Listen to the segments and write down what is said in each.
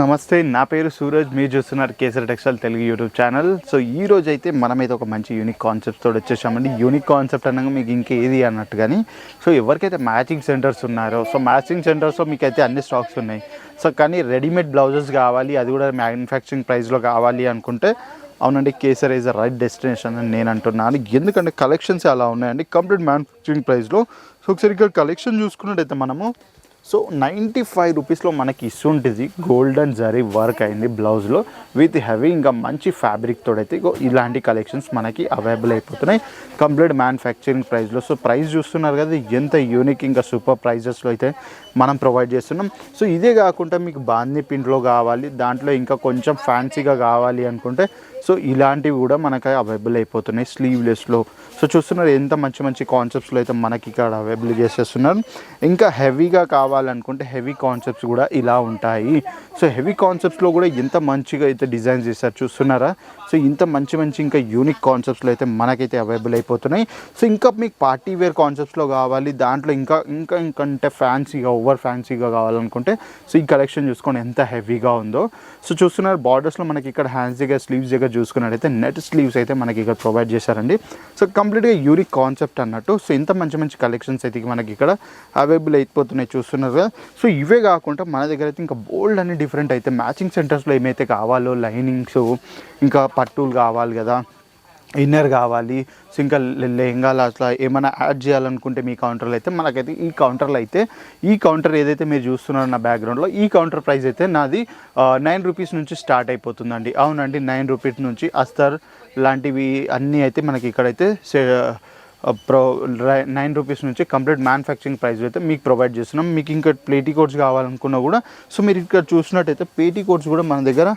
నమస్తే నా పేరు సూరజ్ మీరు చూస్తున్నారు Kesari textile Telugu YouTube channel. So ఈ రోజు అయితే మనమైతే ఒక మంచి యూనిక్ కాన్సెప్ట్ తోటి వచ్చేసామండి. యూనిక్ కాన్సెప్ట్ అనగా మీకు ఇంకేది అన్నట్టు కానీ సో ఎవరికైతే మ్యాచింగ్ సెంటర్స్ ఉన్నారో సో మ్యాచింగ్ సెంటర్స్లో మీకు అయితే అన్ని స్టాక్స్ ఉన్నాయి. సో కానీ రెడీమేడ్ బ్లౌజెస్ కావాలి అది కూడా మ్యానుఫ్యాక్చరింగ్ ప్రైస్లో కావాలి అనుకుంటే అవునండి కేసర్ ఈజ్ రైట్ డెస్టినేషన్ అని నేను అంటున్నాను. ఎందుకంటే కలెక్షన్స్ అలా ఉన్నాయండి కంప్లీట్ మ్యానుఫ్యాక్చరింగ్ ప్రైస్లో సో ఒకసారి ఇక్కడ కలెక్షన్ చూసుకున్నట్టయితే మనము సో నైంటీ ఫైవ్ రూపీస్లో మనకి ఇస్తుంటుంది గోల్డెన్ జరీ వర్క్ అయింది బ్లౌజ్లో. విత్ హెవీ ఇంకా మంచి ఫ్యాబ్రిక్ తోడైతే ఇలాంటి కలెక్షన్స్ మనకి అవైలబుల్ అయిపోతున్నాయి. కంప్లీట్ మ్యానుఫ్యాక్చరింగ్ ప్రైస్లో. సో ప్రైస్ చూస్తున్నారు కదా ఎంత యూనిక్ ఇంకా సూపర్ ప్రైజెస్లో అయితే మనం ప్రొవైడ్ చేస్తున్నాం. సో ఇదే కాకుండా మీకు బాందీ పింట్లో కావాలి దాంట్లో ఇంకా కొంచెం ఫ్యాన్సీగా కావాలి అనుకుంటే సో ఇలాంటివి కూడా మనకి అవైలబుల్ అయిపోతున్నాయి స్లీవ్లెస్లో. సో చూస్తున్నారు ఎంత మంచి మంచి కాన్సెప్ట్స్లో అయితే మనకి ఇక్కడ అవైలబుల్ చేసేస్తున్నారు. ఇంకా హెవీగా కావాలి కావాలనుకుంటే హెవీ కాన్సెప్ట్స్ కూడా ఇలా ఉంటాయి. సో హెవీ కాన్సెప్ట్స్లో కూడా ఎంత మంచిగా అయితే డిజైన్ చేస్తారు చూస్తున్నారా? సో ఇంత మంచి మంచి ఇంకా యూనిక్ కాన్సెప్ట్స్లో అయితే మనకైతే అవైలబుల్ అయిపోతున్నాయి. సో ఇంకా మీకు పార్టీ వేర్ కాన్సెప్ట్స్లో కావాలి దాంట్లో ఇంకా ఇంకా ఇంకంటే ఫ్యాన్సీగా ఓవర్ ఫ్యాన్సీగా కావాలనుకుంటే సో ఈ కలెక్షన్ చూసుకోండి ఎంత హెవీగా ఉందో. సో చూస్తున్నారు బార్డర్స్లో మనకి ఇక్కడ హ్యాండ్స్ దగ్గర స్లీవ్స్ దగ్గర చూసుకున్నట్టయితే నెట్ స్లీవ్స్ అయితే మనకి ఇక్కడ ప్రొవైడ్ చేశారండి. సో కంప్లీట్గా యూనిక్ కాన్సెప్ట్ అన్నట్టు. సో ఇంత మంచి మంచి కలెక్షన్స్ అయితే మనకి ఇక్కడ అవైలబుల్ అయిపోతున్నాయి చూస్తున్నారు. కదా సో ఇవే కాకుండా మన దగ్గర అయితే ఇంకా బోల్డ్ అన్ని డిఫరెంట్ అయితే మ్యాచింగ్ సెంటర్స్లో ఏమైతే కావాలో లైనింగ్స్ ఇంకా పట్టులు కావాలి కదా ఇన్నర్ కావాలి సో ఇంకా లెహంగాలు అట్లా ఏమైనా యాడ్ చేయాలనుకుంటే మీ కౌంటర్లో అయితే మనకైతే ఈ కౌంటర్లో అయితే ఈ కౌంటర్ ఏదైతే మీరు చూస్తున్నారో నా బ్యాక్గ్రౌండ్లో ఈ కౌంటర్ ప్రైస్ అయితే నాది నైన్ రూపీస్ నుంచి స్టార్ట్ అయిపోతుందండి. అవునండి నైన్ రూపీస్ నుంచి అస్తర్ లాంటివి అన్నీ అయితే మనకి ఇక్కడైతే సే- ప్రో నైన్ రూపీస్ నుంచి కంప్లీట్ మ్యానుఫ్యాక్చరింగ్ ప్రైస్ అయితే మీకు ప్రొవైడ్ చేస్తున్నాం. మీకు ఇంకా ప్లేటీ కోడ్స్ కావాలనుకున్నా కూడా సో మీరు ఇక్కడ చూసినట్టయితే పేటీ కోడ్స్ కూడా మన దగ్గర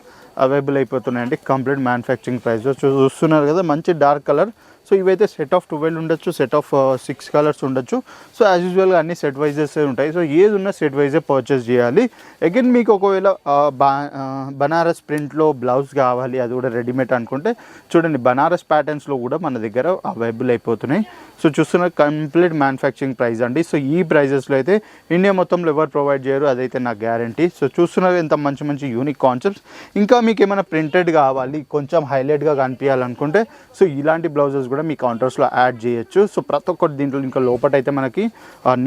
అవైలబుల్ అయిపోతున్నాయండి. Complete manufacturing price. చూస్తున్నారు కదా మంచి డార్క్ కలర్ సో ఇవైతే సెట్ ఆఫ్ ట్వెల్వ్ ఉండొచ్చు సెట్ ఆఫ్ సిక్స్ కలర్స్ ఉండొచ్చు. సో యాజ్ యూజువల్గా అన్ని సెట్ వైజెస్ ఉంటాయి. సో ఏది ఉన్న సెట్ వైజే పర్చేస్ చేయాలి. అగైన్ మీకు ఒకవేళ uh, uh, బనారస్ ప్రింట్లో బ్లౌజ్ కావాలి అది కూడా రెడీమేడ్ అనుకుంటే చూడండి బనారస్ ప్యాటర్న్స్లో కూడా మన దగ్గర అవైలబుల్ అయిపోతున్నాయి. సో చూస్తున్న కంప్లీట్ మ్యానుఫ్యాక్చరింగ్ ప్రైస్ అండి. సో ఈ ప్రైజెస్లో అయితే ఇండియా మొత్తంలో ఎవరు ప్రొవైడ్ చేయరు అదైతే నా గ్యారంటీ. సో చూస్తున్నారు ఎంత మంచి మంచి యూనిక్ కాన్సెప్ట్స్ ఇంకా మీకు ఏమైనా ప్రింటెడ్ కావాలి కొంచెం హైలైట్గా కనిపించాలనుకుంటే సో ఇలాంటి బ్లౌజెస్ కూడా మీ కౌంటర్స్లో యాడ్ చేయొచ్చు. సో ప్రతి ఒక్కటి దీంట్లో ఇంకా లోపల అయితే మనకి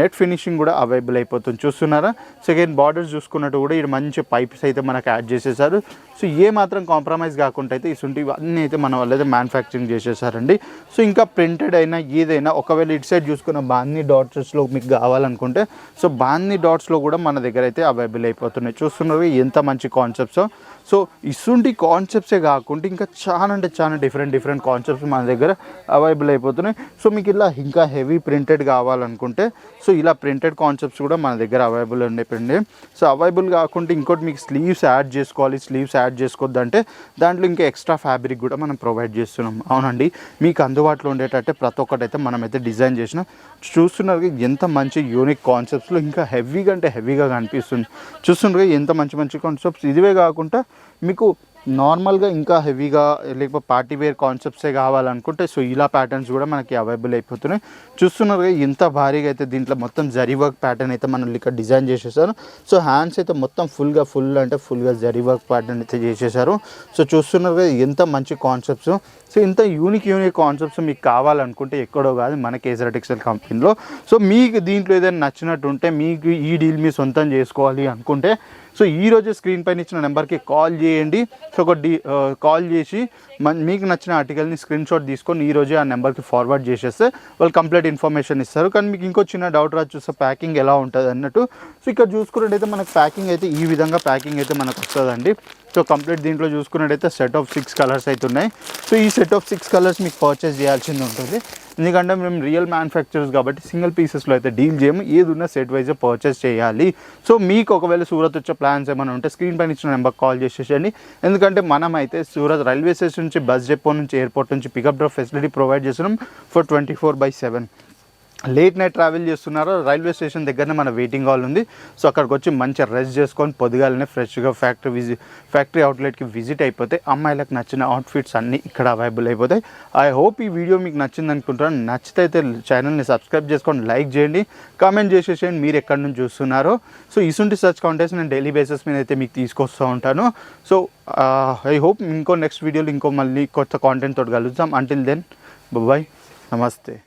నెట్ ఫినిషింగ్ కూడా అవైలబుల్ అయిపోతుంది. చూస్తున్నారా? సెకండ్ బార్డర్స్ చూసుకున్నట్టు కూడా ఇక్కడ మంచి పైప్స్ అయితే మనకి యాడ్ చేసేసారు. సో ఏ మాత్రం కాంప్రమైజ్ కాకుండా అయితే ఇసుంటి ఇవన్నీ అయితే మన వాళ్ళు అయితే మ్యానుఫ్యాక్చరింగ్ చేసేసారండి. సో ఇంకా ప్రింటెడ్ అయినా ఏదైనా ఒకవేళ ఇటు సైడ్ చూసుకున్న బాన్ని డాట్స్లో మీకు కావాలనుకుంటే సో బాన్ని డాట్స్లో కూడా మన దగ్గర అయితే అవైలబుల్ అయిపోతున్నాయి. చూస్తున్నారు ఎంత మంచి కాన్సెప్ట్స్ సో ఇసుంటి కాన్సెప్ట్సే కాకుండా ఇంకా చాలా అంటే చాలా డిఫరెంట్ డిఫరెంట్ కాన్సెప్ట్స్ మన దగ్గర అవైలబుల్ అయిపోతున్నాయి. సో మీకు ఇలా ఇంకా హెవీ ప్రింటెడ్ కావాలనుకుంటే సో ఇలా ప్రింటెడ్ కాన్సెప్ట్స్ కూడా మన దగ్గర అవైలబుల్ ఉండేపండి సో అవైలబుల్ కాకుండా ఇంకోటి మీకు స్లీవ్స్ యాడ్ చేసుకోవాలి. స్లీవ్స్ యాడ్ చేసుకోవద్దంటే దాంట్లో ఇంకా ఎక్స్ట్రా ఫ్యాబ్రిక్ కూడా మనం ప్రొవైడ్ చేస్తున్నాం. అవునండి మీకు అందుబాటులో ఉండేటట్టే ప్రతి ఒక్కటి అయితే డిజైన్ చేసినాం. చూస్తున్నారు ఎంత మంచి యూనిక్ కాన్సెప్ట్స్లో ఇంకా హెవీగా అంటే హెవీగా కనిపిస్తుంది. చూస్తున్నారు ఎంత మంచి మంచి కాన్సెప్ట్స్ ఇదివే కాకుండా మీకు నార్మల్గా ఇంకా హెవీగా లేకపోతే పార్టీ వేర్ కాన్సెప్ట్సే కావాలనుకుంటే సో ఇలా ప్యాటర్న్స్ కూడా మనకి అవైలబుల్ అయిపోతున్నాయి. చూస్తున్నారు ఇంత ఎంత భారీగా అయితే దీంట్లో మొత్తం జరీ వర్క్ ప్యాటర్న్ అయితే మనం ఇక్కడ డిజైన్ చేసేసారు. సో హ్యాండ్స్ అయితే మొత్తం ఫుల్గా ఫుల్ అంటే ఫుల్గా జరీ వర్క్ ప్యాటర్న్ అయితే చేసేసారు. సో చూస్తున్నారు ఎంత మంచి కాన్సెప్ట్స్. సో ఇంత యూనిక్ యూనిక్ కాన్సెప్ట్స్ మీకు కావాలనుకుంటే ఎక్కడో కాదు మన కేసర్ టెక్స్టైల్ కంపెనీలో. సో మీకు దీంట్లో ఏదైనా నచ్చినట్టు ఉంటే మీకు ఈ డీల్ మీ సొంతం చేసుకోవాలి అనుకుంటే సో ఈ స్క్రీన్ పైన ఇచ్చిన నెంబర్కి కాల్ చేయండి. సో ఒక డీ కాల్ చేసి మన మీకు నచ్చిన ఆర్టికల్ని స్క్రీన్ షాట్ తీసుకొని ఈ రోజే ఆ నెంబర్కి ఫార్వర్డ్ చేసేస్తే వాళ్ళు కంప్లీట్ ఇన్ఫర్మేషన్ ఇస్తారు. కానీ మీకు ఇంకో చిన్న డౌట్ రాదు చూస్తే ప్యాకింగ్ ఎలా ఉంటుంది అన్నట్టు సో ఇక్కడ చూసుకున్నట్టయితే మనకు ప్యాకింగ్ అయితే ఈ విధంగా ప్యాకింగ్ అయితే మనకు వస్తుందండి. సో కంప్లీట్ దీంట్లో చూసుకున్నట్టయితే సెట్ ఆఫ్ సిక్స్ కలర్స్ అయితే ఉన్నాయి సో ఈ సెట్ ఆఫ్ సిక్స్ కలర్స్ మీకు పర్చేస్ చేయాల్సింది ఉంటుంది. ఎందుకంటే మేము రియల్ మ్యానుఫ్యాక్చరర్స్ కాబట్టి సింగిల్ పీసెస్లో అయితే డీల్ చేయము. ఏది ఉన్నా సెట్ వైజ్ పర్చేస్ చేయాలి. సో మీకు ఒకవేళ సూరత్ వచ్చే ప్లాన్స్ ఏమైనా ఉంటే స్క్రీన్ పైన ఇచ్చిన నెంబర్ కాల్ చేసేసండి ఎందుకంటే మనం అయితే సూరత్ రైల్వే స్టేషన్ నుంచి బస్ డిపో నుంచి ఎయిర్పోర్ట్ నుంచి పికప్ డ్రాప్ ఫెసిలిటీ ప్రొవైడ్ చేస్తున్నాం for twenty four by seven late night travel చేస్తున్నారో రైల్వే స్టేషన్ దగ్గరనే మన వెయిటింగ్ హాల్ ఉంది. సో అక్కడికి వచ్చి మంచిగా రెస్ట్ చేసుకొని పొద్దుగాలనే ఫ్రెష్గా ఫ్యాక్టరీ విజి ఫ్యాక్టరీ అవుట్లెట్కి విజిట్ అయిపోతే అమ్మాయిలకు నచ్చిన అవుట్ఫిట్స్ అన్నీ ఇక్కడ అవైలబుల్ అయిపోతాయి. ఐ హోప్ ఈ వీడియో మీకు నచ్చింది అనుకుంటున్నాను. నచ్చితే అయితే ఛానల్ని సబ్స్క్రైబ్ చేసుకొని లైక్ చేయండి. కామెంట్ చేసేసేయండి. మీరు ఎక్కడి నుంచి చూస్తున్నారో. సో ఇసుంటి సర్చ్ కాంటెస్ట్ నేను డైలీ బేసిస్ మీద అయితే మీకు తీసుకొస్తూ ఉంటాను. సో uh, ఐ హోప్ ఇంకో నెక్స్ట్ వీడియోలో ఇంకో మళ్ళీ కొత్త కాంటెంట్ తోటి కలుద్దాం. అంటిల్ దెన్ బాయ్ నమస్తే